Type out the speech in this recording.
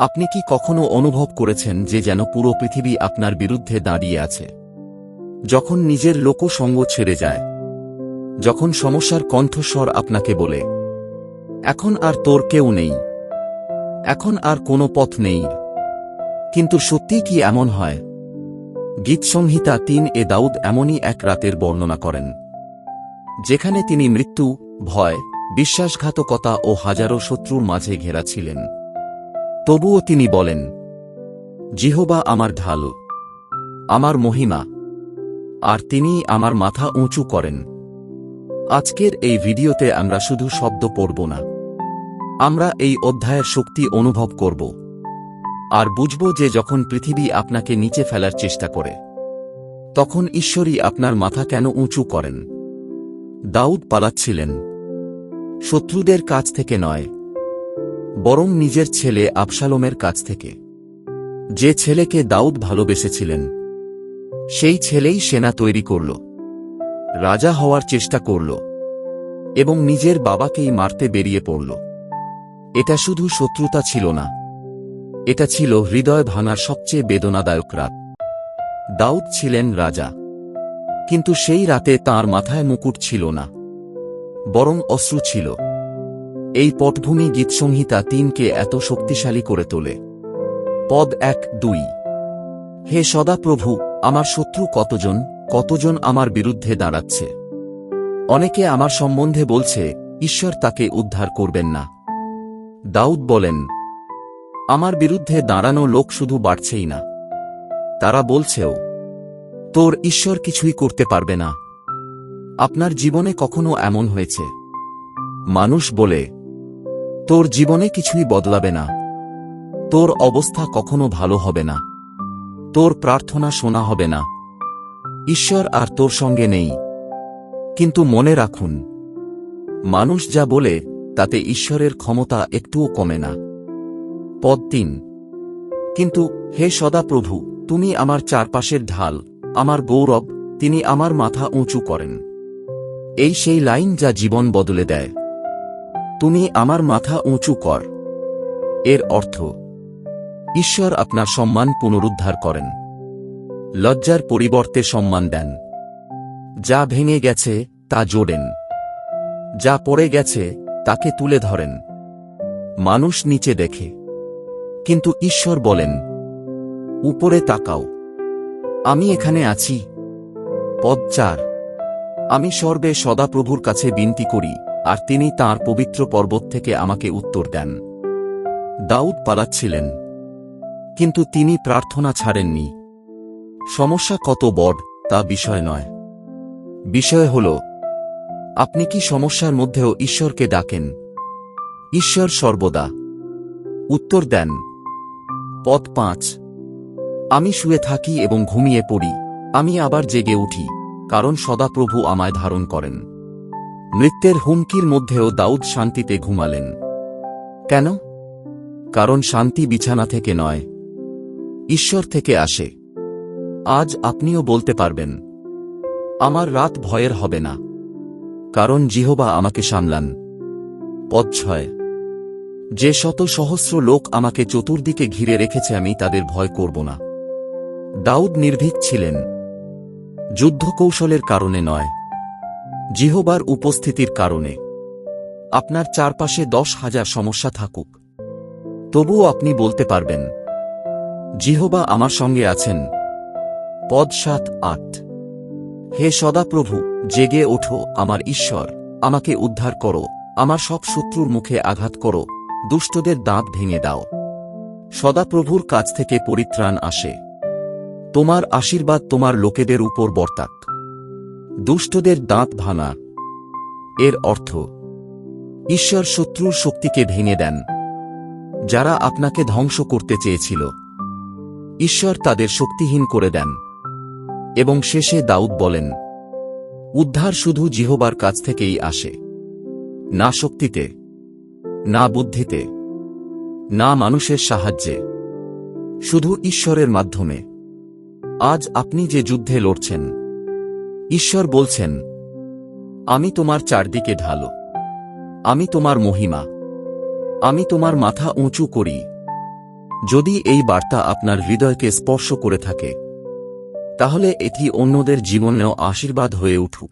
আপনি কি কখনো অনুভব করেছেন যে যেন পুরো পৃথিবী আপনার বিরুদ্ধে দাঁড়িয়ে আছে? যখন নিজের লোকসঙ্গ ছেড়ে যায়, যখন সমস্যার কণ্ঠস্বর আপনাকে বলে, এখন আর তোর কেউ নেই, এখন আর কোনো পথ নেই। কিন্তু সত্যি কি এমন হয়? গীতসংহিতা তিন এ দাউদ এমনই এক রাতের বর্ণনা করেন, যেখানে তিনি মৃত্যু, ভয়, বিশ্বাসঘাতকতা ও হাজারো শত্রুর মাঝে ঘেরা ছিলেন। তবুও তিনি বলেন, জিহবা আমার ঢাল, আমার মহিমা, আর তিনি আমার মাথা উঁচু করেন। আজকের এই ভিডিওতে আমরা শুধু শব্দ পড়ব না। আমরা এই অধ্যায়ের শক্তি অনুভব করব। আর বুঝব যে যখন পৃথিবী আপনাকে নিচে ফেলার চেষ্টা করে, তখন ঈশ্বরই আপনার মাথা কেন উঁচু করেন? দাউদ পালাচ্ছিলেন। শত্রুদের কাছ থেকে নয় বরং নিজের ছেলে আবশালোমের কাছ থেকে। যে ছেলেকে দাউদ ভালোবেসেছিলেন, সেই ছেলেই সেনা তৈরি করল, রাজা হওয়ার চেষ্টা করল, এবং নিজের বাবাকেই মারতে বেরিয়ে পড়ল। এটা শুধু শত্রুতা ছিল না, এটা ছিল হৃদয় ভাঙার সবচেয়ে বেদনাদায়ক রাত। দাউদ ছিলেন রাজা, কিন্তু সেই রাতে তার মাথায় মুকুট ছিল না, বরং অশ্রু ছিল। এই পটভূমি গীতসংহিতা তিনকে এত শক্তিশালী করে তোলে। পদ এক, দুই। হে সদাপ্রভু, আমার শত্রু কতজন? কতজন আমার বিরুদ্ধে দাঁড়াচ্ছে? অনেকে আমার সম্বন্ধে বলছে, ঈশ্বর তাকে উদ্ধার করবেন না। দাউদ বলেন, আমার বিরুদ্ধে দাঁড়ানো লোক শুধু বাড়ছেই না। তারা বলছেও, তোর ঈশ্বর কিছুই করতে পারবে না। আপনার জীবনে কখনো এমন হয়েছে? মানুষ বলে তোর জীবনে কিছুই বদলাবে না। তোর অবস্থা কখনো ভালো হবে না। তোর প্রার্থনা শোনা হবে না। ঈশ্বর আর তোর সঙ্গে নেই। কিন্তু মনে রাখুন, মানুষ যা বলে, তাতে ঈশ্বরের ক্ষমতা একটুও কমে না। পদ তিন, কিন্তু হে সদাপ্রভু, তুমি আমার চারপাশের ঢাল, আমার গৌরব, তিনি আমার মাথা উঁচু করেন। এই সেই লাইন যা জীবন বদলে দেয়। তুমি আমার মাথা উঁচু কর। এর অর্থ, ঈশ্বর আপনার সম্মান পুনরুদ্ধার করেন। লজ্জার পরিবর্তে সম্মান দেন। যা ভেঙে গেছে, তা জোড়েন। যা পড়ে গেছে, তাকে তুলে ধরেন। মানুষ নিচে দেখে। কিন্তু ঈশ্বর বলেন, উপরে তাকাও। আমি এখানে আছি। পদ চার। আমি সর্বে সদাপ্রভুর কাছে বিনতি করি। আর তিনি তাঁর পবিত্র পর্বত থেকে আমাকে উত্তর দেন। দাউদ পালাচ্ছিলেন। কিন্তু তিনি প্রার্থনা ছাড়েননি। সমস্যা কত বড়, তা বিষয় নয়। বিষয় হল, আপনি কি সমস্যার মধ্যেও ঈশ্বরকে ডাকেন? ঈশ্বর সর্বদা। উত্তর দেন, পথ পাঁচ। আমি শুয়ে থাকি এবং ঘুমিয়ে পড়ি। আমি আবার জেগে উঠি, কারণ সদাপ্রভু আমায় ধারণ করেন। মৃত্যের হুমকির মধ্যেও দাউদ শান্তিতে ঘুমালেন। কেন? কারণ শান্তি বিছানা থেকে নয়। ঈশ্বর থেকে আসে। আজ আপনিও বলতে পারবেন, আমার রাত ভয়ের হবে না। কারণ জিহবা আমাকে সামলান। পদ ছয়। যে শত সহস্র লোক আমাকে চতুর্দিকে ঘিরে রেখেছে, আমি তাদের ভয় করব না। দাউদ নির্ভীক ছিলেন। যুদ্ধকৌশলের কারণে নয়। জিহবার উপস্থিতির কারণে। আপনার চারপাশে দশ হাজার সমস্যা থাকুক। তবুও আপনি বলতে পারবেন, জিহবা আমার সঙ্গে আছেন। পদ সাত আট। হে সদাপ্রভু, জেগে ওঠো, আমার ঈশ্বর, আমাকে উদ্ধার করো, আমার সব শত্রুর মুখে আঘাত করো, দুষ্টদের দাঁত ভেঙে দাও। সদাপ্রভুর কাছ থেকে পরিত্রাণ আসে। তোমার আশীর্বাদ তোমার লোকেদের উপর বর্তাক। দুষ্টদের দাঁত ভাঙা। এর অর্থ, ঈশ্বর শত্রুর শক্তিকে ভেঙে দেন, যারা আপনাকে ধ্বংস করতে চেয়েছিল। ঈশ্বর তাদের শক্তিহীন করে দেন, এবং শেষে দাউদ বলেন, উদ্ধার শুধু জিহবার কাছ থেকেই আসে। না শক্তিতে, না বুদ্ধিতে, না মানুষের সাহায্যে। শুধু ঈশ্বরের মাধ্যমে। আজ আপনি যে যুদ্ধে লড়ছেন ঈশ্বর বলছেন, আমি তোমার চারদিকে ঢালো। আমি তোমার মহিমা। আমি তোমার মাথা উঁচু করি। যদি এই বার্তা আপনার হৃদয়কে স্পর্শ করে থাকে, তাহলে এটি অন্যদের জীবনেও আশীর্বাদ হয়ে উঠুক।